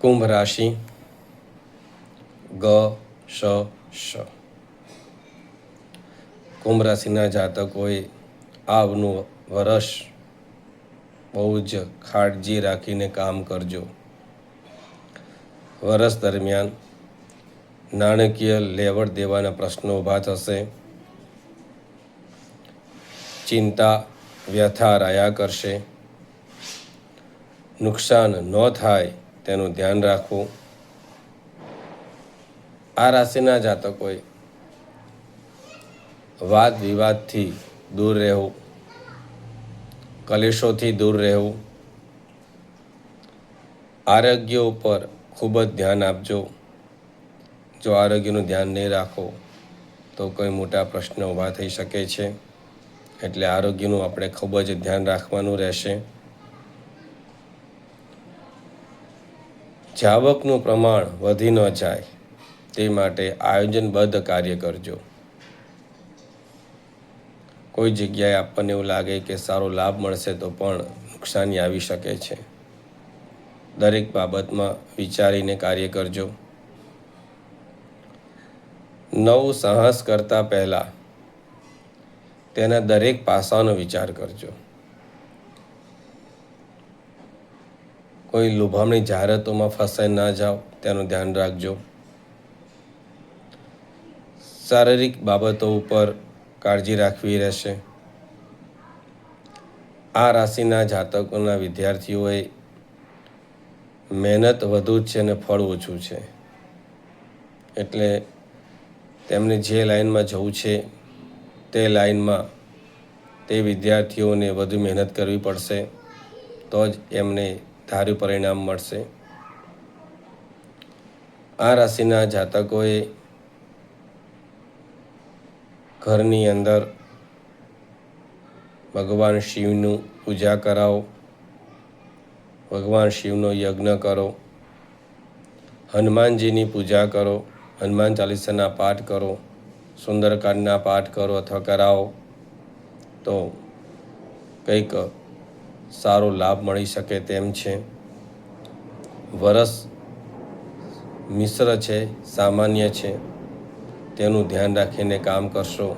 કુંભ રાશિ ગ શ શ કુંભ રાશિના જાતકોએ આવનું વર્ષ બહુ જ ખાળજી રાખીને કામ કરજો. વર્ષ દરમિયાન નાણાકીય લેવડ દેવાના પ્રશ્નો ઊભા થશે. ચિંતા વ્યથા રહ્યા કરશે. નુકસાન ન થાય તેનું ધ્યાન રાખવું. આ રાશિના જાતકોએ વાદ વિવાદથી દૂર રહેવું, કલેશોથી દૂર રહેવું. આરોગ્ય ઉપર ખૂબ જ ધ્યાન આપજો. જો આરોગ્યનું ધ્યાન નહીં રાખો, તો કોઈ મોટા પ્રશ્ન ઊભા થઈ શકે છે. એટલે આરોગ્યનું આપણે ખૂબ જ ધ્યાન રાખવાનું રહેશે. જાવકનું પ્રમાણ વધી ન જાય, તે માટે આયોજનબદ્ધ કાર્ય કરજો. કોઈ જગ્યાએ આપણને એવું લાગે કે સારો લાભ મળશે તો પણ નુકસાની આવી શકે છે. દરેક બાબતમાં વિચારીને કાર્ય કરજો. નવું સાહસ કરતા પહેલાં તેના દરેક પાસાનો વિચાર કરજો. કોઈ લોભામણી જાહેરાતોમાં ફસાઈ ના જાઓ, તેનું ધ્યાન રાખજો. શારીરિક બાબતો ઉપર કાળજી રાખવી રહેશે. આ રાશિના જાતકોના વિદ્યાર્થીઓએ મહેનત વધુ જ છે અને ફળ ઓછું છે. એટલે તેમને જે લાઈનમાં જવું છે તે લાઈનમાં તે વિદ્યાર્થીઓને વધુ મહેનત કરવી પડશે. તો જ એમને ધાર્યું પરિણામ મળશે. આ રાશિના જાતકોએ ઘરની અંદર ભગવાન શિવનું પૂજા કરાવો, ભગવાન શિવનો યજ્ઞ કરો, હનુમાનજીની પૂજા કરો, હનુમાન ચાલીસાના પાઠ કરો, સુંદરકાંડના પાઠ કરો અથવા કરાવો, તો કંઈક સારો લાભ મળી શકે તેમ છે. વરસ મિશ્ર છે, સામાન્ય છે. તેનું ધ્યાન રાખીને કામ કરશો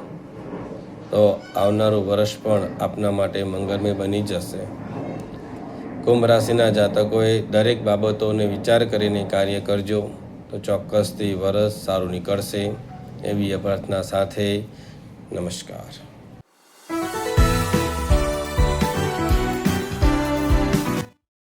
તો આવનારું વર્ષ પણ આપના માટે મંગળમય બની જશે. કુંભ રાશિના જાતકોએ દરેક બાબતોને વિચાર કરીને કાર્ય કરજો તો ચોક્કસથી વરસ સારું નીકળશે. એવી પ્રાર્થના સાથે નમસ્કાર.